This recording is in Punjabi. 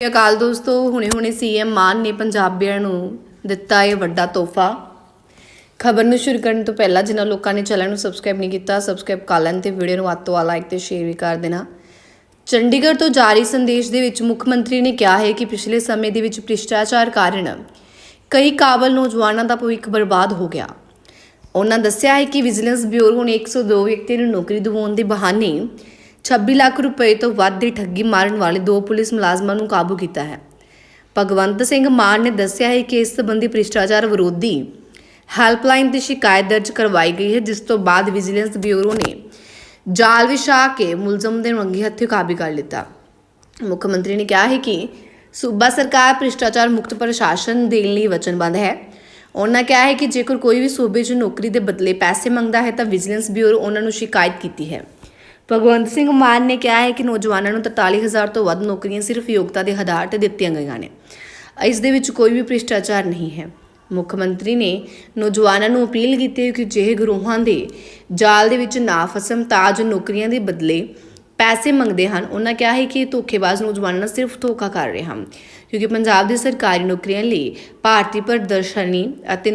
ਅਕਾਲ ਦੋਸਤੋ ਹੁਣੇ-ਹੁਣੇ ਸੀਐਮ ਮਾਨ ਨੇ ਪੰਜਾਬੀਆਂ ਨੂੰ ਦਿੱਤਾ ਇਹ ਵੱਡਾ ਤੋਹਫਾ। ਖਬਰ ਨੂੰ ਸ਼ੁਰੂ ਕਰਨ ਤੋਂ ਪਹਿਲਾਂ ਜਿਨ੍ਹਾਂ ਲੋਕਾਂ ਨੇ ਚੈਨਲ ਨੂੰ ਸਬਸਕ੍ਰਾਈਬ ਨਹੀਂ ਕੀਤਾ ਸਬਸਕ੍ਰਾਈਬ ਕਰ ਲੈਣ ਤੇ ਵੀਡੀਓ ਨੂੰ ਵੱਧ ਤੋਂ ਵੱਧ ਲਾਈਕ ਤੇ ਸ਼ੇਅਰ ਵੀ ਕਰ ਦੇਣਾ। ਚੰਡੀਗੜ੍ਹ ਤੋਂ ਜਾਰੀ ਸੰਦੇਸ਼ ਦੇ ਵਿੱਚ ਮੁੱਖ ਮੰਤਰੀ ਨੇ ਕਿਹਾ ਹੈ ਕਿ ਪਿਛਲੇ ਸਮੇਂ ਦੇ ਵਿੱਚ ਭ੍ਰਿਸ਼ਟਾਚਾਰ ਕਾਰਨ ਕਈ ਕਾਬਲ ਨੌਜਵਾਨਾਂ ਦਾ ਭਵਿੱਖ ਬਰਬਾਦ ਹੋ ਗਿਆ। ਉਹਨਾਂ ਦੱਸਿਆ ਹੈ ਕਿ ਵਿਜੀਲੈਂਸ ਬਿਊਰੋ ਨੇ 102 ਵਿਅਕਤੀਆਂ ਨੂੰ ਨੌਕਰੀ ਦਿਵਾਉਣ ਦੇ ਬਹਾਨੇ 26 ਲੱਖ ਰੁਪਏ ਤੋਂ ਵੱਧ ਦੀ ਠੱਗੀ ਮਾਰਨ ਵਾਲੇ ਦੋ ਪੁਲਿਸ ਮੁਲਾਜ਼ਮਾਂ ਨੂੰ ਕਾਬੂ ਕੀਤਾ ਹੈ। ਭਗਵੰਤ ਸਿੰਘ ਮਾਨ ਨੇ ਦੱਸਿਆ ਹੈ ਕਿ ਇਸ ਸੰਬੰਧੀ ਭ੍ਰਿਸ਼ਟਾਚਾਰ ਵਿਰੋਧੀ ਹੈਲਪਲਾਈਨ ਤੇ ਸ਼ਿਕਾਇਤ ਦਰਜ ਕਰਵਾਈ ਗਈ ਹੈ, ਜਿਸ ਤੋਂ ਬਾਅਦ ਵਿਜੀਲੈਂਸ ਬਿਊਰੋ ਨੇ ਜਾਲ ਵਿਛਾ ਕੇ ਮੁਲਜ਼ਮ ਦੇ ਰੰਗੀ ਹੱਥੋਂ ਕਾਬੂ ਕਰ ਲਿੱਤਾ। ਮੁੱਖ ਮੰਤਰੀ ਨੇ ਕਿਹਾ ਹੈ ਕਿ ਸੂਬਾ ਸਰਕਾਰ ਭ੍ਰਿਸ਼ਟਾਚਾਰ ਮੁਕਤ ਪ੍ਰਸ਼ਾਸਨ ਦੇਣ ਲਈ ਵਚਨਬੱਧ ਹੈ। ਉਹਨਾਂ ਕਿਹਾ ਹੈ ਕਿ ਜੇਕਰ ਕੋਈ ਵੀ ਸੂਬੇ 'ਚ ਨੌਕਰੀ ਦੇ ਬਦਲੇ ਪੈਸੇ ਮੰਗਦਾ ਹੈ ਤਾਂ ਵਿਜੀਲੈਂਸ ਬਿਊਰੋ ਉਹਨਾਂ ਨੂੰ ਸ਼ਿਕਾਇਤ ਕੀਤੀ ਹੈ। ਭਗਵੰਤ ਸਿੰਘ ਮਾਨ ਨੇ ਕਿਹਾ ਹੈ ਕਿ ਨੌਜਵਾਨਾਂ ਨੂੰ 43000 ਤੋਂ ਵੱਧ ਨੌਕਰੀਆਂ ਸਿਰਫ ਯੋਗਤਾ ਦੇ ਆਧਾਰ ਤੇ ਦਿੱਤੀਆਂ ਗਈਆਂ ਨੇ। ਇਸ ਦੇ ਵਿੱਚ ਕੋਈ ਵੀ ਭ੍ਰਿਸ਼ਟਾਚਾਰ ਨਹੀਂ ਹੈ। ਮੁੱਖ ਮੰਤਰੀ ਨੇ ਨੌਜਵਾਨਾਂ ਨੂੰ ਅਪੀਲ ਕੀਤੀ ਕਿ ਜਿਹੇ ਗਰੋਹਾਂ ਦੇ ਜਾਲ ਦੇ ਵਿੱਚ ਨਾ ਫਸਣ ਤਾਂ ਜੋ ਨੌਕਰੀਆਂ ਦੇ ਬਦਲੇ ਪੈਸੇ ਮੰਗਦੇ ਹਨ। ਉਹਨਾਂ ਕਿਹਾ ਹੈ ਕਿ ਇਹ ਧੋਖੇਬਾਜ਼ ਨੌਜਵਾਨਾਂ ਨਾਲ ਸਿਰਫ ਧੋਖਾ ਕਰ ਰਹੇ ਹਨ, ਕਿਉਂਕਿ ਪੰਜਾਬ ਦੀ ਸਰਕਾਰੀ ਨੌਕਰੀਆਂ ਲਈ ਭਾਰਤੀ ਪ੍ਰਦਰਸ਼ਨੀ ਅਤੇ